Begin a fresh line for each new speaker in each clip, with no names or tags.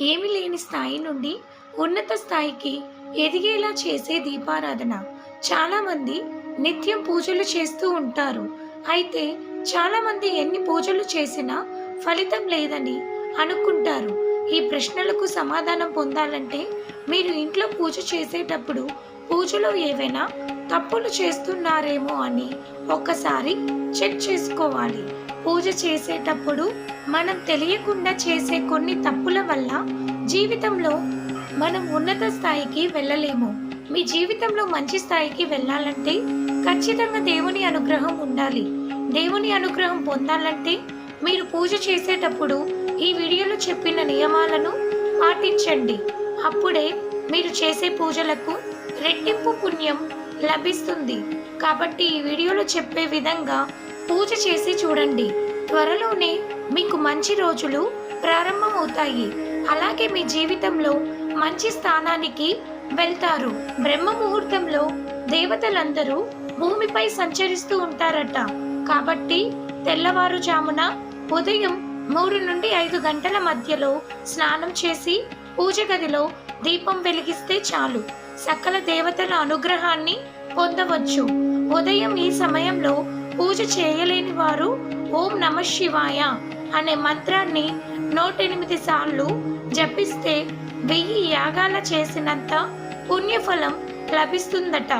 ఏమీ లేని స్థాయి నుండి ఉన్నత స్థాయికి ఎదిగేలా చేసే దీపారాధన. చాలామంది నిత్యం పూజలు చేస్తూ ఉంటారు. అయితే చాలామంది ఎన్ని పూజలు చేసినా ఫలితం లేదని అనుకుంటారు. ఈ ప్రశ్నలకు సమాధానం పొందాలంటే మీరు ఇంట్లో పూజ చేసేటప్పుడు పూజలో ఏవైనా తప్పులు చేస్తున్నారేమో అని ఒక్కసారి చెక్ చేసుకోవాలి. పూజ చేసేటప్పుడు మనం తెలియకుండా చేసే కొన్ని తప్పుల వల్ల జీవితంలో మనం ఉన్నత స్థాయికి వెళ్ళలేము. మీ జీవితంలో మంచి స్థాయికి వెళ్ళాలంటే ఖచ్చితంగా దేవుని అనుగ్రహం ఉండాలి. దేవుని అనుగ్రహం పొందాలంటే మీరు పూజ చేసేటప్పుడు ఈ వీడియోలో చెప్పిన నియమాలను పాటించండి. అప్పుడే మీరు చేసే పూజలకు రెట్టింపు పుణ్యం లభిస్తుంది. కాబట్టి ఈ వీడియోలో చెప్పే విధంగా పూజ చేసి చూడండి. త్వరలోనే మీకు మంచి రోజులు ప్రారంభమవుతాయి. అలాగే మీ జీవితంలో మంచి స్థానానికి వెళ్తారు. బ్రహ్మ ముహూర్తంలో దేవతలందరూ భూమిపై సంచరిస్తూ ఉంటారట. కాబట్టి తెల్లవారుజామున ఉదయం మూడు నుండి ఐదు గంటల మధ్యలో స్నానం చేసి పూజ గదిలో దీపం వెలిగిస్తే చాలు. సకల దేవతల అనుగ్రహాన్ని పొందవచ్చు. ఉదయం ఈ సమయంలో పూజ చేయలేని వారు ఓం నమ శివాయ అనే మంత్రాన్ని నూటెనిమిది సార్లు జపిస్తే వెయ్యి యాగాల చేసినంత పుణ్యఫలం లభిస్తుందట.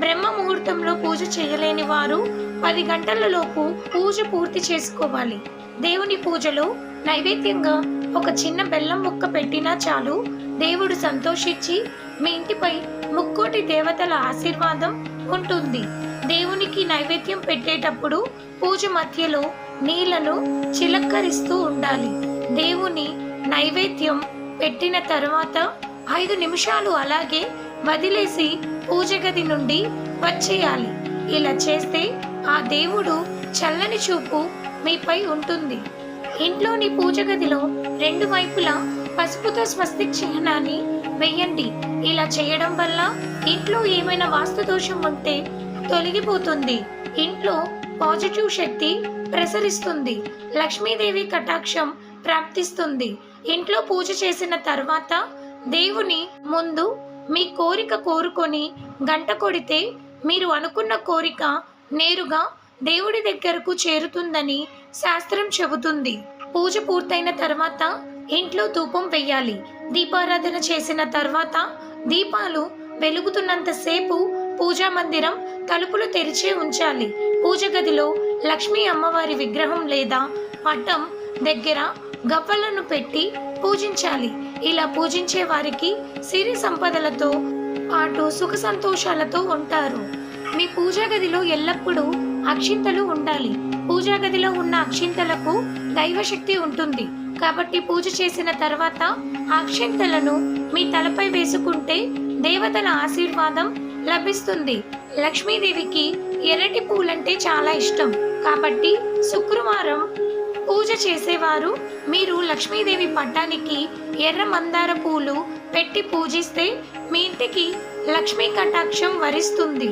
బ్రహ్మ ముహూర్తంలో పూజ చేయలేని వారు పది గంటలలోపు పూజ పూర్తి చేసుకోవాలి. దేవుని పూజలో నైవేద్యంగా ఒక చిన్న బెల్లం ముక్క పెట్టినా చాలు. దేవుడు సంతోషించి మీ ఇంటిపై ముక్కోటి దేవతల ఆశీర్వాదం ఉంటుంది. దేవునికి నైవేద్యం పెట్టేటప్పుడు పూజ మధ్యలో నీళ్ళను చిలక్కరిస్తూ ఉండాలి. దేవుని నైవేద్యం పెట్టిన తర్వాత ఐదు నిమిషాలు అలాగే వదిలేసి పూజ గది నుండి వచ్చేయాలి. ఇలా చేస్తే ఆ దేవుడు చల్లని చూపు మీపై ఉంటుంది. ఇంట్లోని పూజ గదిలో రెండు వైపులా పసుపుతో స్వస్తిక్ చిహ్నాన్ని వెయ్యండి ఇలా చేయడం వల్ల ఇంట్లో ఏమైనా వాస్తు దోషం ఉంటే తొలగిపోతుంది. ఇంట్లో పాజిటివ్ శక్తి ప్రసరిస్తుంది. లక్ష్మీదేవి కటాక్షం ప్రాప్తిస్తుంది. ఇంట్లో పూజ చేసిన తర్వాత దేవుని ముందు మీ కోరిక కోరుకొని గంట కొడితే మీరు అనుకున్న కోరిక నేరుగా దేవుడి దగ్గరకు చేరుతుందని శాస్త్రం చెబుతుంది. పూజ పూర్తయిన తర్వాత ఇంట్లో ధూపం వెయ్యాలి. దీపారాధన చేసిన తర్వాత దీపాలు వెలుగుతున్నంతసేపు పూజా మందిరం తలుపులు తెరిచే ఉంచాలి. పూజ గదిలో లక్ష్మీ అమ్మవారి విగ్రహం లేదా పట్టం దగ్గర గవ్వలను పెట్టి పూజించాలి. ఇలా పూజించే వారికి సిరి సంపదలతో పాటు సుఖ సంతోషాలతో ఉంటారు. మీ పూజా గదిలో ఎల్లప్పుడూ అక్షింతలు ఉండాలి. పూజా గదిలో ఉన్న అక్షింతలకు దైవశక్తి ఉంటుంది. కాబట్టి పూజ చేసిన తర్వాత అక్షింతలను మీ తలపై వేసుకుంటే దేవతల ఆశీర్వాదం లభిస్తుంది. లక్ష్మీదేవికి ఎర్రటి పూలంటే చాలా ఇష్టం. కాబట్టి శుక్రవారం పూజ చేసేవారు. మీరు లక్ష్మీదేవి పట్టానికి ఎర్ర మందార పూలు పెట్టి పూజిస్తే మీ ఇంటికి లక్ష్మీ కటాక్షం వరిస్తుంది.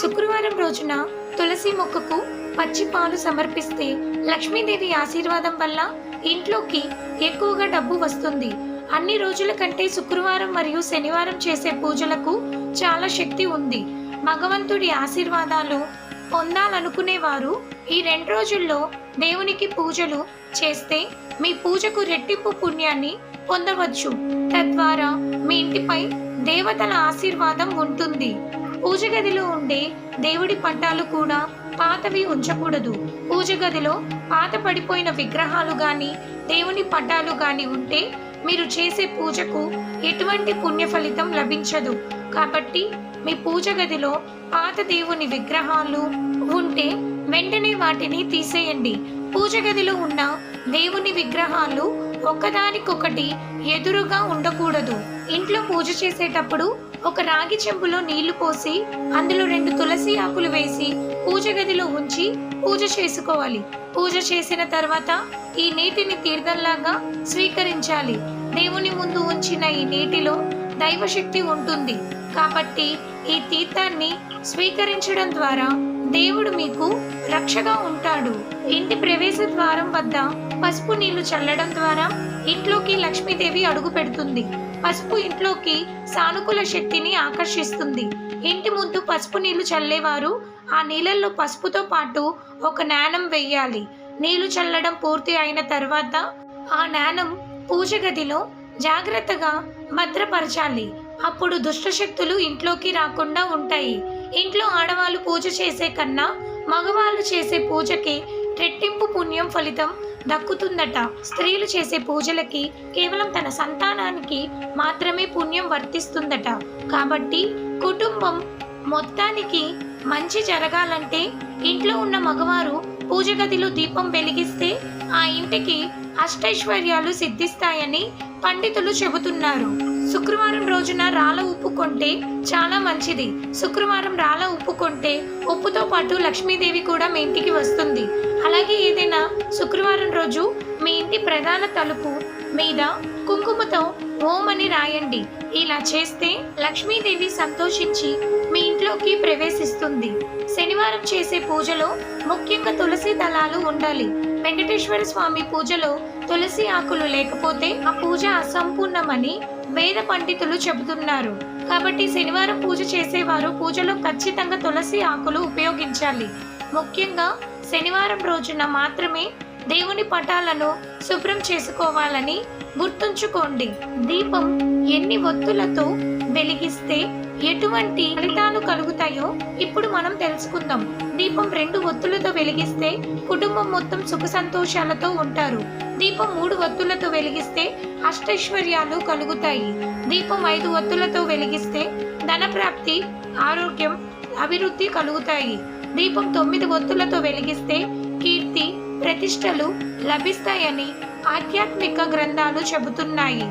శుక్రవారం రోజున తులసి మొక్కకు పచ్చి పాలు సమర్పిస్తే లక్ష్మీదేవి ఆశీర్వాదం వల్ల ఇంట్లోకి ఎక్కువగా డబ్బు వస్తుంది. అన్ని రోజుల కంటే శుక్రవారం మరియు శనివారం చేసే పూజలకు చాలా శక్తి ఉంది. భగవంతుడి ఆశీర్వాదాలు పొందాలనుకునేవారు. ఈ రెండు రోజుల్లో దేవునికి పూజలు చేస్తే మీ పూజకు రెట్టింపు పుణ్యాన్ని పొందవచ్చు. తద్వారా మీ ఇంటిపై దేవతల ఆశీర్వాదం ఉంటుంది. పూజ గదిలో ఉండే దేవుడి పట్టాలు కూడా పాతవి ఉంచకూడదు. పూజ గదిలో పాత పడిపోయిన విగ్రహాలు గాని దేవుని పట్టాలు గాని ఉంటే మీరు చేసే పూజకు ఎటువంటి పుణ్య ఫలితం లభించదు. కాబట్టి మీ పూజ గదిలో పాత దేవుని విగ్రహాలు ఉంటే వెంటనే వాటిని తీసేయండి. పూజ గదిలో ఉన్న దేవుని విగ్రహాలు ఒకదానికొకటి ఎదురుగా ఉండకూడదు. ఇంట్లో పూజ చేసేటప్పుడు ఒక రాగి చెంబులో నీళ్ళు పోసి అందులో రెండు తులసి ఆకులు వేసి పూజ గదిలో ఉంచి పూజ చేసుకోవాలి. పూజ చేసిన తర్వాత ఈ నీటిని తీర్థంలాగా స్వీకరించాలి. దేవుని ముందు ఉంచిన ఈ నీటిలో దైవశక్తి ఉంటుంది. కాబట్టి ఈ తీర్థాన్ని స్వీకరించడం ద్వారా దేవుడు మీకు రక్షగా ఉంటాడు. ఇంటి ప్రవేశ ద్వారం వద్ద పసుపు నీళ్ళు చల్లడం ద్వారా ఇంట్లోకి లక్ష్మీదేవి అడుగు పెడుతుంది. పసుపు ఇంట్లోకి సానుకూల శక్తిని ఆకర్షిస్తుంది. ఇంటి ముందు పసుపు నీళ్ళు చల్లేవారు ఆ నీళ్ళల్లో పసుపుతో పాటు ఒక నాణం వెయ్యాలి నీళ్ళు చల్లడం పూర్తి అయిన తర్వాత ఆ నాణం పూజ గదిలో జాగ్రత్తగా భద్రపరచాలి. అప్పుడు దుష్టశక్తులు ఇంట్లోకి రాకుండా ఉంటాయి. ఇంట్లో ఆడవాళ్ళు పూజ చేసే కన్నా మగవాళ్ళు చేసే పూజకి రెట్టింపు పుణ్యం ఫలితం దక్కుతుందట. స్త్రీలు చేసే పూజలకి కేవలం తన సంతానానికి మాత్రమే పుణ్యం వర్తిస్తుందట. కాబట్టి కుటుంబం మొత్తానికి మంచి జరగాలంటే ఇంట్లో ఉన్న మగవారు పూజ గదిలో దీపం వెలిగిస్తే ఆ ఇంటికి అష్టైశ్వర్యాలు సిద్ధిస్తాయని పండితులు చెబుతున్నారు. శుక్రవారం రోజున రాళ్ళ ఉప్పు కొంటే చాలా మంచిది. శుక్రవారం రాళ్ళ ఉప్పు కొంటే ఉప్పుతో పాటు లక్ష్మీదేవి కూడా మీ ఇంటికి వస్తుంది. అలాగే ఏదైనా శుక్రవారం రోజు మీ ఇంటి ప్రధాన తలుపు మీద కుంకుమతో ఓం అని రాయండి. ఇలా చేస్తే లక్ష్మీదేవి సంతోషించి మీ ఇంట్లోకి ప్రవేశిస్తుంది. శనివారం చేసే పూజలో ముఖ్యంగా తులసి దళాలు ఉండాలి. వెంకటేశ్వర స్వామి పూజలో తులసి ఆకులు లేకపోతే ఆ పూజ అసంపూర్ణమని వేద పండితులు చెబుతున్నారు. కాబట్టి శనివారం పూజ చేసేవారు పూజలో ఖచ్చితంగా తులసి ఆకులు ఉపయోగించాలి. ముఖ్యంగా శనివారం రోజున మాత్రమే దేవుని పటాలను శుభ్రం చేసుకోవాలని గుర్తుంచుకోండి. దీపం ఎన్ని ఒత్తులతో వెలిగిస్తే ఎటువంటి ఫలితాలు కలుగుతాయో ఇప్పుడు మనం తెలుసుకుందాం. దీపం రెండు ఒత్తులతో వెలిగిస్తే కుటుంబం మొత్తం సుఖ సంతోషాలతో ఉంటారు. దీపం మూడు ఒత్తులతో వెలిగిస్తే అష్టైశ్వర్యాలు కలుగుతాయి. దీపం ఐదు ఒత్తులతో వెలిగిస్తే ధనప్రాప్తి ఆరోగ్యం అభివృద్ధి కలుగుతాయి. దీపం తొమ్మిది ఒత్తులతో వెలిగిస్తే ప్రతిష్టలు లభిస్తాయని ఆధ్యాత్మిక గ్రంథాలు చెబుతున్నాయి.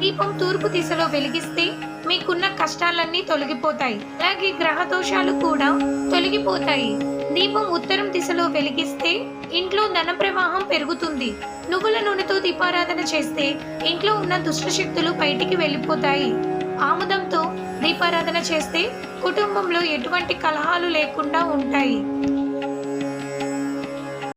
దీపం తూర్పు దిశలో వెలిగిస్తే మీకున్న కష్టాలన్నీ తొలగిపోతాయి. అలాగే గ్రహ దోషాలు కూడా తొలగిపోతాయి. దీపం ఉత్తరం దిశలో వెలిగిస్తే ఇంట్లో ధన ప్రవాహం పెరుగుతుంది. నువ్వుల నూనెతో దీపారాధన చేస్తే ఇంట్లో ఉన్న దుష్టశక్తులు బయటికి వెళ్ళిపోతాయి. ఆముదంతో దీపారాధన చేస్తే కుటుంబంలో ఎటువంటి కలహాలు లేకుండా ఉంటాయి.